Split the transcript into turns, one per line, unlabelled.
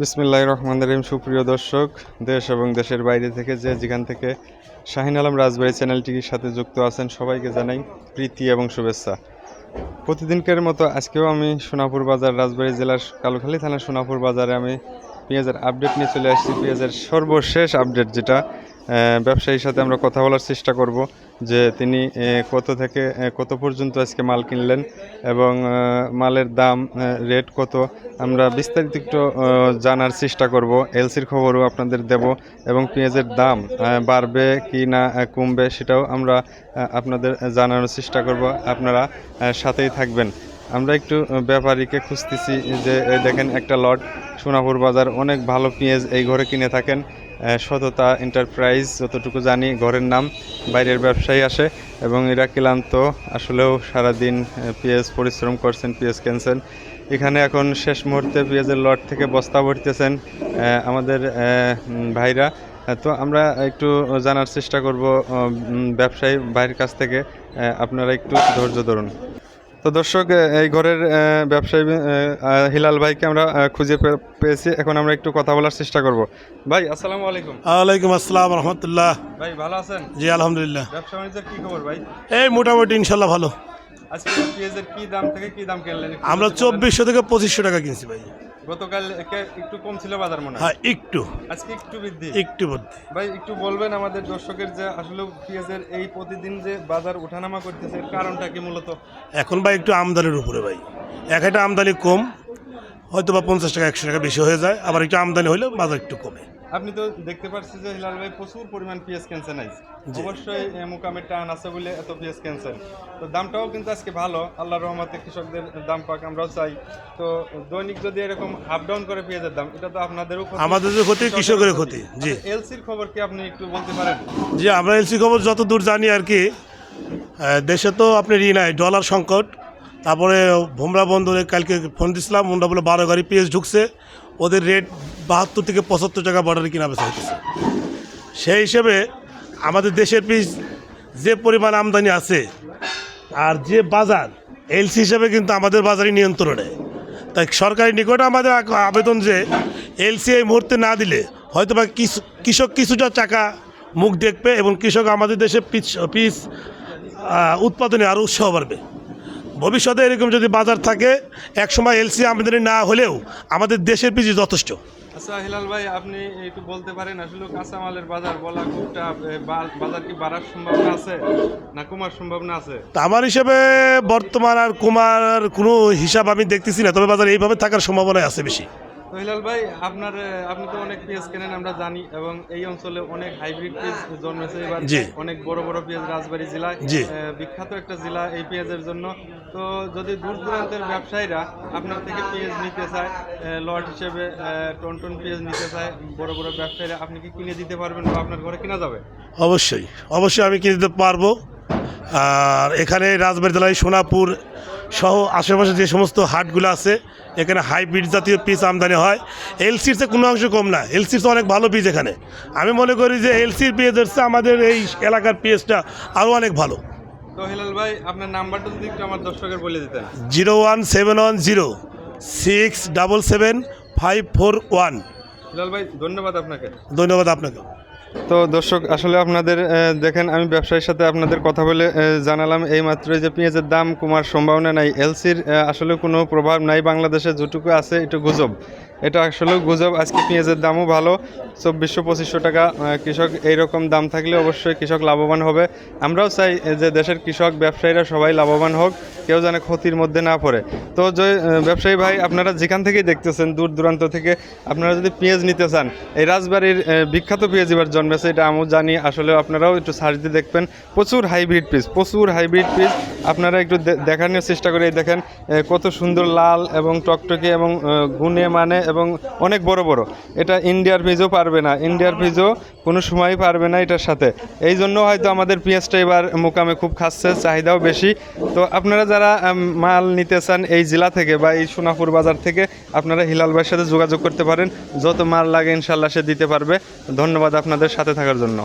বিসমিল্লাহ রহমান রহিম। সুপ্রিয় দর্শক, দেশ এবং দেশের বাইরে থেকে যে যেখান থেকে শাহিন আলম রাজবাড়ি চ্যানেলটির সাথে যুক্ত আছেন, সবাইকে জানাই প্রীতি এবং শুভেচ্ছা। প্রতিদিনকার মতো আজকেও আমি সোনাপুর বাজার, রাজবাড়ি জেলার কালুখালী থানার সোনাপুর বাজারে আমি পেঁয়াজের আপডেট নিয়ে চলে আসছি। পেঁয়াজের সর্বশেষ আপডেট যেটা ব্যবসায়ীর সাথে আমরা কথা বলার চেষ্টা করব যে তিনি কত থেকে কত পর্যন্ত আজকে মাল কিনলেন এবং মালের দাম রেট কত, আমরা বিস্তারিত একটু জানার চেষ্টা করব। এলসির খবরও আপনাদের দেব এবং পেঁয়াজের দাম বাড়বে কি না কমবে সেটাও আমরা আপনাদের জানানোর চেষ্টা করব। আপনারা সাথেই থাকবেন। আমরা একটু ব্যাপারীকে খুঁজতেছি যে দেখেন একটা লট, সোনাপুর বাজার, অনেক ভালো পেঁয়াজ এই ঘরে কিনে থাকেন। সততা এন্টারপ্রাইজ যতটুকু জানি ঘরের নাম, বাইরের ব্যবসায়ী আসে এবং এরা ক্লান্ত, আসলেও সারাদিন পেঁয়াজ পরিশ্রম করছেন, পেঁয়াজ কিনছেন। এখানে এখন শেষ মুহূর্তে পেঁয়াজের লট থেকে বস্তা ভরতেছেন আমাদের ভাইরা। তো আমরা একটু জানার চেষ্টা করব ব্যবসায়ী ভাইয়ের কাছ থেকে। আপনারা একটু ধৈর্য ধরুন। তো দর্শক এই ঘরের আহ, ব্যবসায়ী হিলাল ভাইকে আমরা খুঁজে পেয়েছি। এখন আমরা একটু কথা বলার চেষ্টা করব। ভাই আসসালামু আলাইকুম।
ওয়ালাইকুম আসসালাম রহমতুল্লাহ।
ভাই ভালো আছেন?
জি আলহামদুলিল্লাহ।
ব্যবসা বাণিজ্যের কি খবর ভাই?
এই মোটামুটি ইনশাল্লাহ ভালো।
আজকে পেঁয়াজের কি দাম থেকে কি দাম কিনলেন?
আমরা চব্বিশশো থেকে পঁচিশশো টাকা কিনছি ভাই।
গতকাল একে- একটু কম ছিল বাজার মনে হয়।
হ্যাঁ একটু।
আজকে একটু বৃদ্ধি।
একটু বলতে
ভাই একটু বলবেন আমাদের দর্শকের যে আসলে পেঁয়াজের এই প্রতিদিন যে বাজার ওঠানামা করতেছে কারণটা কি মূলত?
এখন ভাই একটু আমদানির উপরে ভাই। এক একটা আমদানি কম হয়তো বা পঞ্চাশ টাকা একশো টাকা বেশি হয়ে যায়। আবার একটু আমদানি হলে বাজার একটু কমে।
আপনি তো দেখতে পাচ্ছি যে হিলাল ভাই প্রচুর পরিমাণ পিএস কেনছেন নাই। অবশ্যই মোকামের টান আছে বলে এত পিএস কেনছেন তো দামটাও কিন্তু আজকে ভালো আল্লাহ রহমতে কৃষকদের দাম পাক আমরাও চাই। তো দৈনিক যদি এরকম আপ ডাউন করে পেঁয়াজের দাম এটা তো আপনাদেরও
আমাদের যে ক্ষতি কৃষকের ক্ষতি। জি।
এলসির খবর কি আপনি একটু বলতে পারেন?
জি আমরা এলসি খবর যত দূর জানি আর কি দেশে তো আপনি ই নাই ডলার সংকট। তারপরে ভোমরা বন্দরে কালকে ফোন দিছিলাম ওরা বলে বারো গাড়ি পেঁয়াজ ঢুকছে। ওদের রেট বাহাত্তর থেকে পঁচাত্তর টাকা বর্ডারে কিনা বেচা হইতেছে। সেই হিসেবে আমাদের দেশের পিস যে পরিমাণ আমদানি আছে আর যে বাজার, এলসি হিসেবে কিন্তু আমাদের বাজারই নিয়ন্ত্রণে। তাই সরকারি নিকটে আমাদের আবেদন যে এলসি এই মুহূর্তে না দিলে হয়তো বা কৃষক কিছুটা টাকা মুখ দেখবে এবং কৃষক আমাদের দেশে পিস পিস উৎপাদনে আরও উৎসাহ বাড়বে। ভবিষ্যতে এরকম যদি বাজার থাকে একসময় এলসি আমদানি না হলেও আমাদের দেশের পিছিয়ে যথেষ্ট।
আচ্ছা হিলাল ভাই আপনি একটু বলতে পারেন আসলে কাঁচামালের বাজার বলা খুব টাফ এ, বা- বাজার কি বাড়ার সম্ভাবনা আছে না কমার সম্ভাবনা আছে?
আমার হিসেবে বর্তমান আর কুমার কোনো হিসাব আমি দেখতেছি না তবে বাজার এইভাবে থাকার সম্ভাবনা আছে বেশি।
তো হিলাল ভাই আপনার আপনি তো অনেক পেঁয়াজ কেনেন আমরা জানি এবং এই অঞ্চলে অনেক হাইব্রিড পেঁয়াজ জন্মেছে এবার। অনেক বড় বড় পেঁয়াজ রাজবাড়ী জেলায় বিখ্যাত একটা জেলা এই পেঁয়াজের জন্য। তো যদি দূর দূরান্তের ব্যবসায়ীরা আপনার থেকে পেঁয়াজ নিতে চায় লট হিসেবে টন টন পেঁয়াজ নিতে চায়, বড় বড় ব্যবসায়ীরা, আপনি কি কিনে দিতে পারবেন বা আপনার ঘরে কেনা যাবে?
অবশ্যই। অবশ্যই আমি কিনে দিতে পারব। আর এখানে রাজবাড়ি জেলায় সোনাপুর সহ আশেপাশে যে সমস্ত হাটগুলো আছে, এখানে হাইব্রিড জাতীয় পিস আমদানি হয়। এলসির চেয়ে কোনো অংশ কম না। চেয়ে অনেক ভালো পিস এখানে। আমি মনে করি যে এলসির পেঁয়াজের চেয়ে আমাদের এই এলাকার পিএসটা আরও অনেক ভালো।
তো হিলাল ভাই আপনার নাম্বারটা যদি একটু আমার দর্শকের বলে দিতেন।
Zero one seven one zero six double seven five four one.
Hilal ভাই ধন্যবাদ আপনাকে।
ধন্যবাদ আপনাকে।
তো দর্শক আসলে আপনাদের দেখেন আমি ব্যবসায়ীর সাথে আপনাদের কথা বলে জানালাম এই মাত্রই যে পেঁয়াজের দাম কমার সম্ভাবনা নাই। এলসির আসলে কোনো প্রভাব নাই বাংলাদেশে যেটুকু আছে একটু গুজব। এটা আসলে গুজব। আজকে পেঁয়াজের দামও ভালো। চব্বিশশো, পঁচিশশো টাকা কৃষক, এইরকম দাম থাকলে অবশ্যই কৃষক লাভবান হবে। আমরাও চাই যে দেশের কৃষক, ব্যবসায়ীরা সবাই লাভবান হোক, কেউ যেন ক্ষতির মধ্যে না পড়ে। তো যে ব্যবসায়ী ভাই, আপনারা যেখান থেকেই দেখতেছেন, দূর দূরান্ত থেকে, আপনারা যদি পেঁয়াজ নিতে চান, এই রাজবাড়ির বিখ্যাত পেঁয়াজ এবার জন্মেছে, এটা আমিও জানি আসলে আপনারাও একটু সার্চ দিয়ে দেখবেন। প্রচুর হাইব্রিড পিস প্রচুর হাইব্রিড পিস আপনারা একটু দেখানোর চেষ্টা করে দেখেন কত সুন্দর লাল এবং টকটকে এবং গুণে মানে এবং অনেক বড় বড়। এটা ইন্ডিয়ার ভিজও পারবে না ইন্ডিয়ার ভিজও কোনো সময়ই পারবে না এটার সাথে। এই জন্য হয়তো আমাদের পেঁয়াজটা এবার মোকামে খুব খাচ্ছে, চাহিদাও বেশি। তো আপনারা যারা মাল নিতে চান এই জেলা থেকে বা এই সোনাপুর বাজার থেকে, আপনারা হিলাল ভাইয়ের সাথে যোগাযোগ করতে পারেন। যত মাল লাগে ইনশাল্লাহ সে দিতে পারবে। ধন্যবাদ আপনাদের সাথে থাকার জন্য।